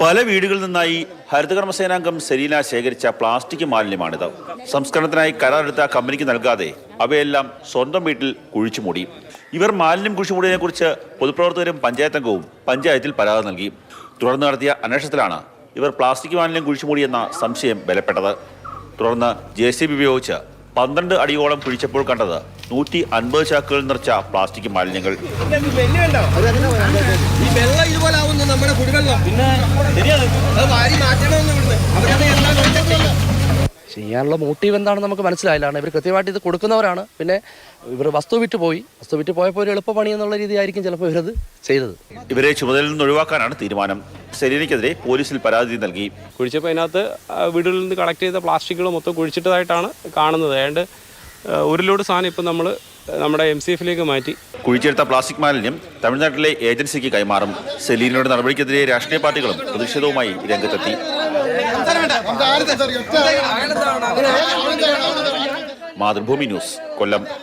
പല വീടുകളിൽ നിന്നായി ഹരിതകർമ്മസേനാംഗം സെലീന ശേഖരിച്ച പ്ലാസ്റ്റിക് മാലിന്യമാണിത്. സംസ്കരണത്തിനായി കരാറെടുത്ത കമ്പനിക്ക് നൽകാതെ അവയെല്ലാം സ്വന്തം വീട്ടിൽ കുഴിച്ചു മൂടി. ഇവർ മാലിന്യം കുഴിച്ചുമൂടിയതിനെ കുറിച്ച് പൊതുപ്രവർത്തകരും പഞ്ചായത്തംഗവും പഞ്ചായത്തിൽ പരാതി നൽകി. തുടർന്ന് നടത്തിയ അന്വേഷണത്തിലാണ് ഇവർ പ്ലാസ്റ്റിക് മാലിന്യം കുഴിച്ചു കുഴിച്ചുമൂടിയെന്ന സംശയം ബലപ്പെട്ടത്. തുടർന്ന് ജെ സി ബി ഉപയോഗിച്ച് പന്ത്രണ്ട് അടിയോളം കുഴിച്ചപ്പോൾ കണ്ടത് നൂറ്റി അൻപത് ചാക്കുകൾ നിറച്ച പ്ലാസ്റ്റിക് മാലിന്യങ്ങൾ. ചെയ്യാനുള്ള മോട്ടീവ് എന്താണെന്ന് നമുക്ക് മനസ്സിലായില്ലാണ് ഇവർ കൃത്യമായിട്ട് ഇത് കൊടുക്കുന്നവരാണ്. പിന്നെ ഇവർ വസ്തു വിറ്റ് പോയി. വസ്തു വിറ്റ് പോയപ്പോൾ ഒരു പണി എന്നുള്ള രീതിയായിരിക്കും ചിലപ്പോൾ ഇവരത് ചെയ്തത്. ഇവരെ ചുമതലയിൽ നിന്ന് ഒഴിവാക്കാനാണ് തീരുമാനം. സെലീനയ്ക്കെതിരെ പോലീസിൽ പരാതി നൽകി. കുഴിച്ചപ്പോൾ അതിനകത്ത് വീടുകളിൽ നിന്ന് കളക്ട് ചെയ്ത പ്ലാസ്റ്റിക്കുകൾ മൊത്തം കുഴിച്ചിട്ടതായിട്ടാണ് കാണുന്നത്. ആ, ഒരു ലോഡ് സാധനം ഇപ്പം നമ്മൾ നമ്മുടെ എം സി എഫിലേക്ക് മാറ്റി. കുഴിച്ചെടുത്ത പ്ലാസ്റ്റിക് മാലിന്യം തമിഴ്നാട്ടിലെ ഏജൻസിക്ക് കൈമാറും. സെലീനയുടെ നടപടിക്കെതിരെ രാഷ്ട്രീയ പാർട്ടികളും പ്രതിഷേധവുമായി രംഗത്തെത്തി. മാതൃഭൂമി ന്യൂസ് കൊല്ലം.